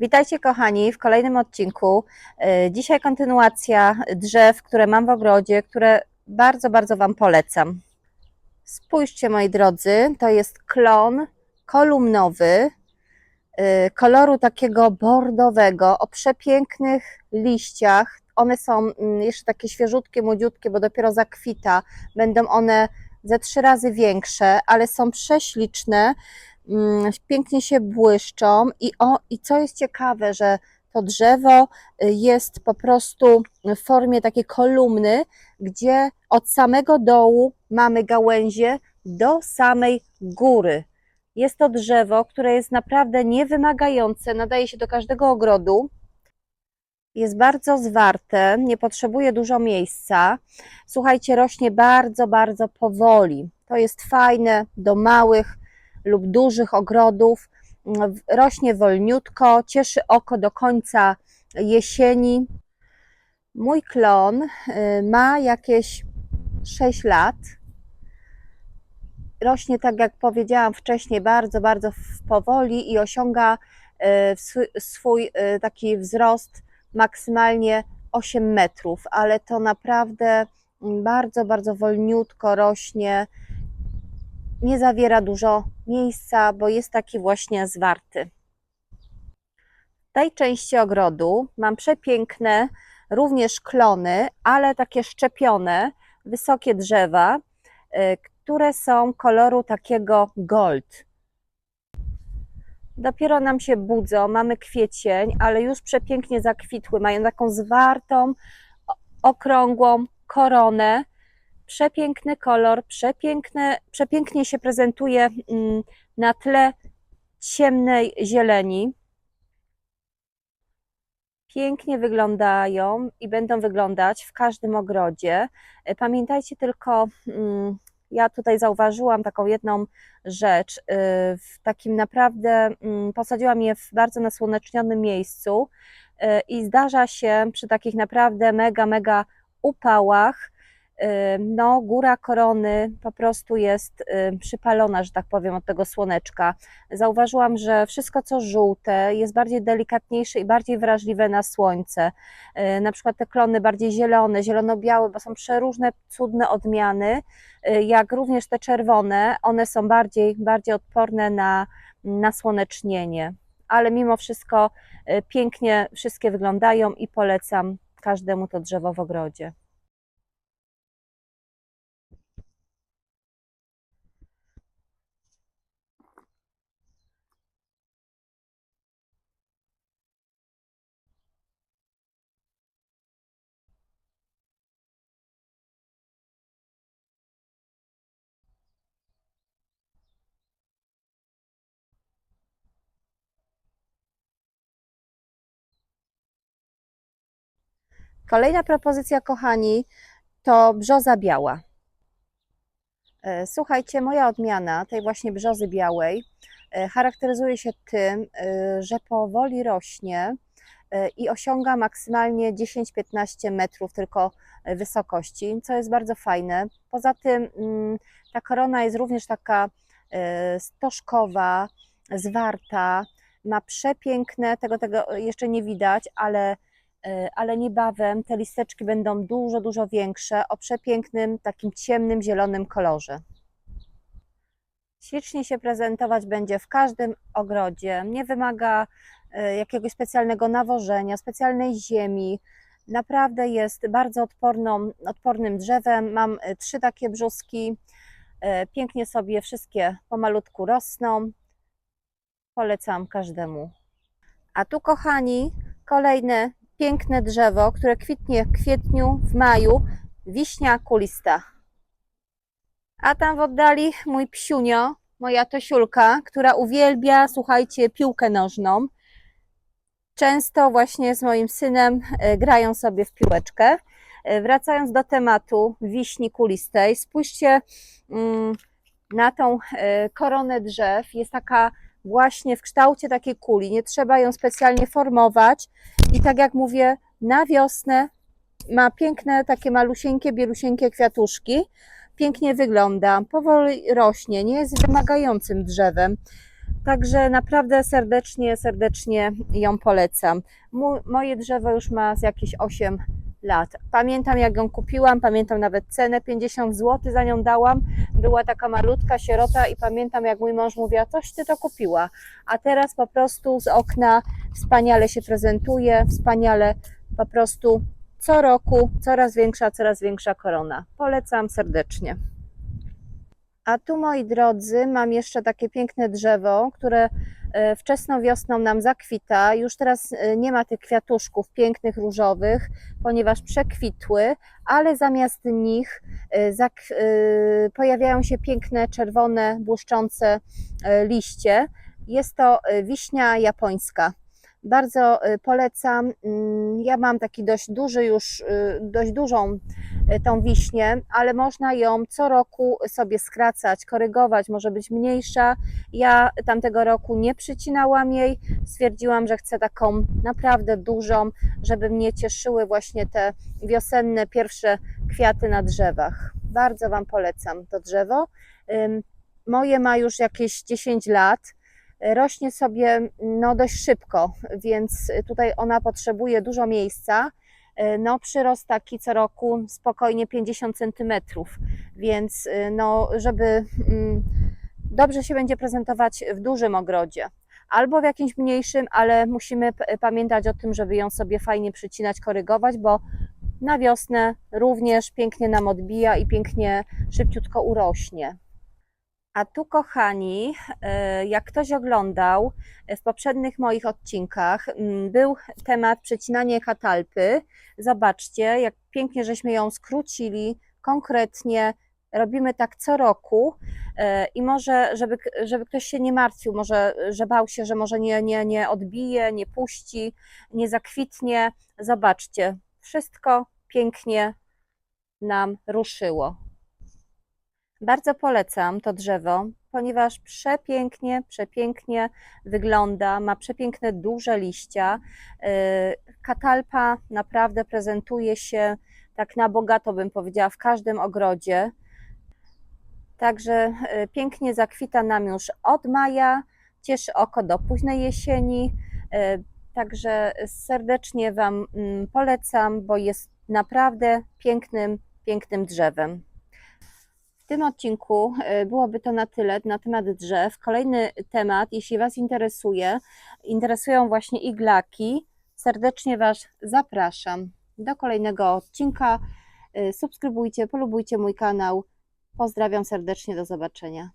Witajcie kochani w kolejnym odcinku. E, Dzisiaj kontynuacja drzew, które mam w ogrodzie, które bardzo, bardzo Wam polecam. Spójrzcie moi drodzy, to jest klon kolumnowy e, koloru takiego bordowego o przepięknych liściach. One są mm, jeszcze takie świeżutkie, młodziutkie, bo dopiero zakwita. Będą one ze trzy razy większe, ale są prześliczne pięknie się błyszczą i, o, i co jest ciekawe, że to drzewo y, jest po prostu w formie takiej kolumny, gdzie od samego dołu mamy gałęzie do samej góry. Jest to drzewo, które jest naprawdę niewymagające, nadaje się do każdego ogrodu. Jest bardzo zwarte, nie potrzebuje dużo miejsca. Słuchajcie, rośnie bardzo, bardzo powoli. To jest fajne do małych lub dużych ogrodów. Rośnie wolniutko, cieszy oko do końca jesieni. Mój klon y, ma jakieś 6 lat. Rośnie, tak jak powiedziałam wcześniej, bardzo, bardzo powoli i osiąga y, swój, swój y, taki wzrost maksymalnie 8 metrów, ale to naprawdę mm, bardzo, bardzo wolniutko rośnie nie zawiera dużo miejsca, bo jest taki właśnie zwarty. W tej części ogrodu mam przepiękne również klony, ale takie szczepione, wysokie drzewa, y, które są koloru takiego gold. Dopiero nam się budzą, mamy kwiecień, ale już przepięknie zakwitły, mają taką zwartą, okrągłą koronę przepiękny kolor, przepiękne, przepięknie się prezentuje mm, na tle ciemnej zieleni. Pięknie wyglądają i będą wyglądać w każdym ogrodzie. E, Pamiętajcie tylko, mm, ja tutaj zauważyłam taką jedną rzecz. y, W takim naprawdę, mm, posadziłam je w bardzo nasłonecznionym miejscu y, i zdarza się przy takich naprawdę mega, mega upałach, no, góra korony po prostu jest przypalona, że tak powiem, od tego słoneczka. Zauważyłam, że wszystko co żółte jest bardziej delikatniejsze i bardziej wrażliwe na słońce. Y, Na przykład te klony bardziej zielone, zielono-białe, bo są przeróżne, cudne odmiany, y, jak również te czerwone, one są bardziej, bardziej odporne na nasłonecznienie. Ale mimo wszystko y, pięknie wszystkie wyglądają i polecam każdemu to drzewo w ogrodzie. Kolejna propozycja, kochani, to brzoza biała. E, Słuchajcie, moja odmiana tej właśnie brzozy białej e, charakteryzuje się tym, e, że powoli rośnie i osiąga maksymalnie 10-15 metrów tylko wysokości, co jest bardzo fajne. Poza tym mm, ta korona jest również taka stożkowa, zwarta, ma przepiękne, tego, tego jeszcze nie widać, ale ale niebawem te listeczki będą dużo, dużo większe, o przepięknym, takim ciemnym, zielonym kolorze. Ślicznie się prezentować będzie w każdym ogrodzie. Nie wymaga e, jakiegoś specjalnego nawożenia, specjalnej ziemi. Naprawdę jest bardzo odporną, odpornym drzewem. Mam e, trzy takie brzuski. Pięknie sobie wszystkie pomalutku rosną. Polecam każdemu. A tu, kochani, kolejne piękne drzewo, które kwitnie w kwietniu, w maju, wiśnia kulista. A tam w oddali mój psiunio, moja Tosiulka, która uwielbia, słuchajcie, piłkę nożną. Często właśnie z moim synem e, grają sobie w piłeczkę. E, Wracając do tematu wiśni kulistej, spójrzcie mm, na tą e, koronę drzew. Jest taka właśnie w kształcie takiej kuli. Nie trzeba ją specjalnie formować. I tak jak mówię, na wiosnę ma piękne, takie malusieńkie, bielusieńkie kwiatuszki. Pięknie wygląda, powoli rośnie, nie jest wymagającym drzewem. Także naprawdę serdecznie, serdecznie ją polecam. Moje drzewo już ma jakieś 8 lat. Pamiętam jak ją kupiłam, pamiętam nawet cenę, 50 zł za nią dałam. Była taka malutka sierota i pamiętam jak mój mąż mówiła, coś ty to kupiła. A teraz po prostu z okna wspaniale się prezentuje, wspaniale po prostu co roku coraz większa, coraz większa korona. Polecam serdecznie. A tu, moi drodzy, mam jeszcze takie piękne drzewo, które e, wczesną wiosną nam zakwita. Już teraz e, nie ma tych kwiatuszków pięknych, różowych, ponieważ przekwitły, ale zamiast nich e, pojawiają się piękne, czerwone, błyszczące liście. Jest to wiśnia japońska. Bardzo e, polecam. Mm, Ja mam taki dość duży już, e, dość dużą e, tą wiśnię, ale można ją co roku sobie skracać, korygować, może być mniejsza. Ja tamtego roku nie przycinałam jej, stwierdziłam, że chcę taką naprawdę dużą, żeby mnie cieszyły właśnie te wiosenne pierwsze kwiaty na drzewach. Bardzo Wam polecam to drzewo. Moje ma już jakieś 10 lat. Rośnie sobie no, dość szybko, więc tutaj ona potrzebuje dużo miejsca. E, No, przyrost taki co roku spokojnie 50 cm, więc y, no, żeby mm, dobrze się będzie prezentować w dużym ogrodzie albo w jakimś mniejszym, ale musimy pamiętać o tym, żeby ją sobie fajnie przycinać, korygować, bo na wiosnę również pięknie nam odbija i pięknie szybciutko urośnie. A tu, kochani, e, jak ktoś oglądał e, w poprzednich moich odcinkach, był temat przecinanie katalpy. Zobaczcie, jak pięknie żeśmy ją skrócili, konkretnie. Robimy tak co roku e, i może, żeby, żeby ktoś się nie martwił, może, że bał się, że może nie, nie, nie odbije, nie puści, nie zakwitnie. Zobaczcie, wszystko pięknie nam ruszyło. Bardzo polecam to drzewo, ponieważ przepięknie, przepięknie wygląda, ma przepiękne duże liścia. Yy, Katalpa naprawdę prezentuje się tak na bogato, bym powiedziała, w każdym ogrodzie. Także yy, pięknie zakwita nam już od maja, cieszy oko do późnej jesieni. Yy, Także serdecznie Wam mm, polecam, bo jest naprawdę pięknym, pięknym drzewem. Tym odcinku y, byłoby to na tyle na temat drzew. Kolejny temat, jeśli Was interesuje, interesują właśnie iglaki, serdecznie Was zapraszam do kolejnego odcinka. Y, Subskrybujcie, polubujcie mój kanał. Pozdrawiam serdecznie, do zobaczenia.